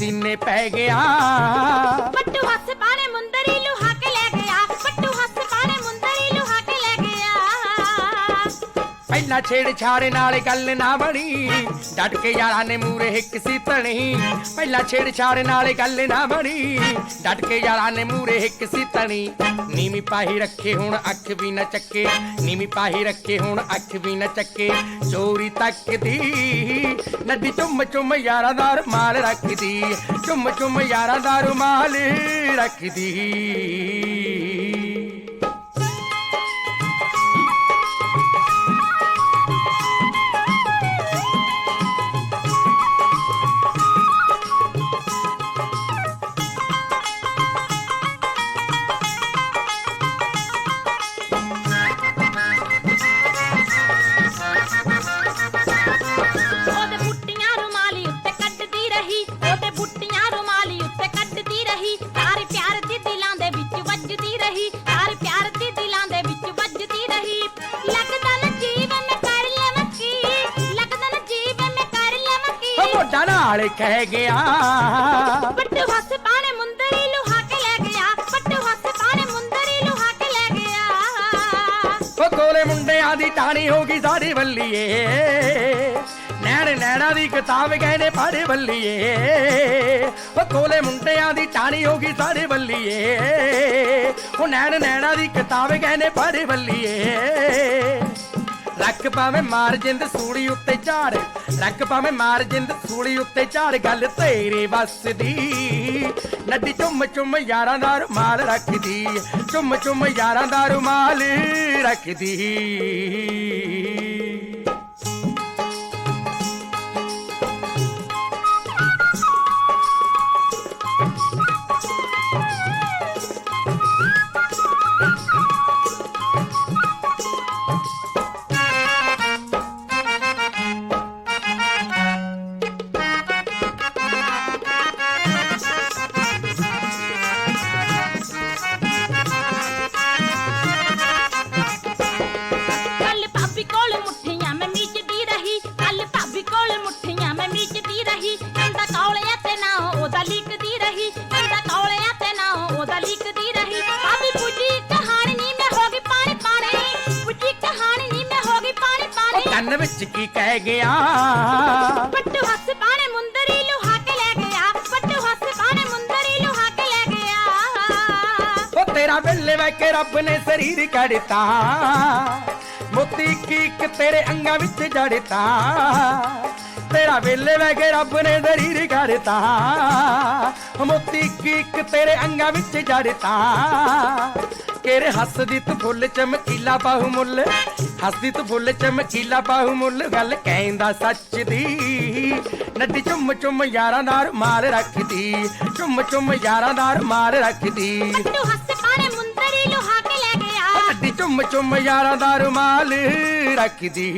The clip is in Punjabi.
ਸੀਨੇ ਪੈ ਗਿਆ। ਪਹਿਲਾਂ ਛੇੜ ਨਾਲ ਗੱਲ ਨਾ ਬਣੀ। ਡਟ ਕੇ ਯਾਰਾਂ ਨੇ ਮੂਰੇ ਹਿੱਕ ਸੀ ਤਣੀ। ਪਹਿਲਾਂ ਛੇੜ ਨਾਲ ਗੱਲ ਨਾ ਬਣੀ। ਡਟ ਕੇ ਯਾਰਾਂ ਨੇ ਮੂਰੇ ਹਿੱਕ ਸੀ ਤਣੀ। ਨੀਵੀਂ ਪਾਹੀ ਰੱਖੇ ਹੁਣ ਅੱਖ ਵੀ ਨਾ ਚੱਕੇ। ਨੀਵੀਂ ਪਾਹੀ ਰੱਖੇ ਹੁਣ ਅੱਖ ਵੀ ਨਾ ਚੱਕੇ। ਚੋਰੀ ਤੱਕਦੀ। ਨਦੀ ਚੁੰਮ ਚੁੰਮ ਯਾਰਾਂ ਦਾ ਰੁਮਾਲ ਰੱਖਦੀ। ਚੁੰਮ ਚੁੰਮ ਯਾਰਾਂ ਦਾ ਰੁਮਾਲ ਰੱਖਦੀ। ਰਹੀ ਸਾਰੇ ਪਿਆਰ ਦੀ ਦਿਲਾਂ ਦੇ ਵਿੱਚ ਵੱਜਦੀ ਰਹੀ ਸਾਰੇ ਪਿਆਰ ਦੀ ਦਿਲਾਂ ਦੇ ਵਿੱਚ ਵੱਜਦੀ ਰਹੀ। ਲੱਗਦਾ ਨਾ ਜੀਵ ਮੈਂ ਕਰ ਲਵਾਂ ਕੀ ਲੱਗਦਾ ਨਾ ਜੀਵ ਮੈਂ ਕਰ ਲਵਾਂ ਕੀ ਉਹ ਮੋਢਾ ਨਾਲ ਕਹਿ ਗਿਆ। ਪੱਟੂ ਹੱਸ ਪਾਣੇ ਮੁੰਦਰੀ ਲੁਹਾ ਕੇ ਲੈ ਗਿਆ ਪੱਟੂ ਹੱਸ ਪਾਣੇ ਮੁੰਦਰੀ ਲੁਹਾ ਕੇ ਲੈ ਗਿਆ। ਉਹ ਕੋਲੇ ਮੁੰਡਿਆਂ ਦੀ ਟਾਣੀ ਹੋ ਗਈ ਸਾਡੀ ਬੱਲੀਏ ਨੈਣ ਨੈਣਾ ਦੀ ਕਿਤਾਬ ਗਏ ਨੇ ਪੜ੍ਹ ਬੱਲੀਏ। ਉਹ ਕੋਲੇ ਮੁੰਡਿਆਂ ਦੀ ਟਾਣੀ ਹੋ ਗਈ ਸਾਡੀ ਬੱਲੀਏ। ਉਹ ਨੈਣ ਨੈਣਾ ਦੀ ਕਿਤਾਬ ਗਏ ਨੇ ਪੜ੍ਹ ਬੱਲੀਏ। ਰੱਖ ਪਾਵੇਂ ਮਾਰ ਜਿੰਦ ਸੂਲੀ ਉੱਤੇ ਝਾੜ, ਰੱਖ ਪਾਵੇਂ ਮਾਰ ਜਿੰਦ ਸੂਲੀ ਉੱਤੇ ਝਾੜ, ਗੱਲ ਤੇਰੇ ਵੱਸ ਦੀ। ਨੱਡੀ ਚੁੰਮ ਚੁੰਮ ਯਾਰਾਂ ਦਾ ਰੁਮਾਲ ਰੱਖਦੀ, ਚੁੰਮ ਚੁੰਮ ਯਾਰਾਂ ਦਾ ਰੁਮਾਲ ਰੱਖਦੀ। ਕੰਨ ਵਿੱਚ ਕੀ ਕਹਿ ਗਿਆ? ਪੱਟੂ ਹੱਸ ਪਾਣੇ ਮੁੰਦਰੀ ਲੁਹਾ ਕੇ ਲੈ ਗਿਆ। ਪੱਟੂ ਹੱਸ ਪਾਣੇ ਮੁੰਦਰੀ ਲੁਹਾ ਕੇ ਲੈ ਗਿਆ। ਉਹ ਤੇਰਾ ਵੇਲੇ ਵੈ ਕੇ ਰੱਬ ਨੇ ਸਰੀਰ ਕੱਢਤਾ ਮੋਤੀ ਕੀ ਇੱਕ ਤੇਰੇ ਅੰਗਾਂ ਵਿੱਚ ਜੜਤਾ ਤੇਰਾ ਵੇਲੇ ਵੈ ਕੇ ਰੱਬ ਨੇ ਸਰੀਰ ਕੱਢਤਾ ਮੋਤੀ ਕੀ ਇੱਕ ਤੇਰੇ ਅੰਗਾਂ ਵਿੱਚ ਜੜਤਾ ਕਿਹੜੇ ਹੱਸਦੀ ਤੂੰ ਫੁੱਲ ਚਮਕੀਲਾ ਬਾਹੂ ਮੁੱਲ। ਹੱਸਦੀ ਤੂੰ ਫੁੱਲ ਚਮਕੀਲਾ ਬਾਹੂ ਮੁੱਲ ਗੱਲ ਕਹਿੰਦਾ ਸੱਚ ਦੀ। ਨੱਡੀ ਚੁੰਮ ਚੁੰਮ ਯਾਰਾਂ ਦਾ ਰੁਮਾਲ ਰੱਖਦੀ ਚੁੰਮ ਚੁੰਮ ਯਾਰਾਂ ਦਾ ਰੁਮਾਲ ਰੱਖਦੀ। ਪੱਟੂ ਹੱਸ ਪਾਣੇ ਮੁੰਦਰੀ ਲੁਹਾ ਕੇ ਲੈ ਗਿਆ ਨੱਡੀ ਚੁੰਮ ਚੁੰਮ ਯਾਰਾਂ ਦਾ ਰੁਮਾਲ ਰੱਖਦੀ।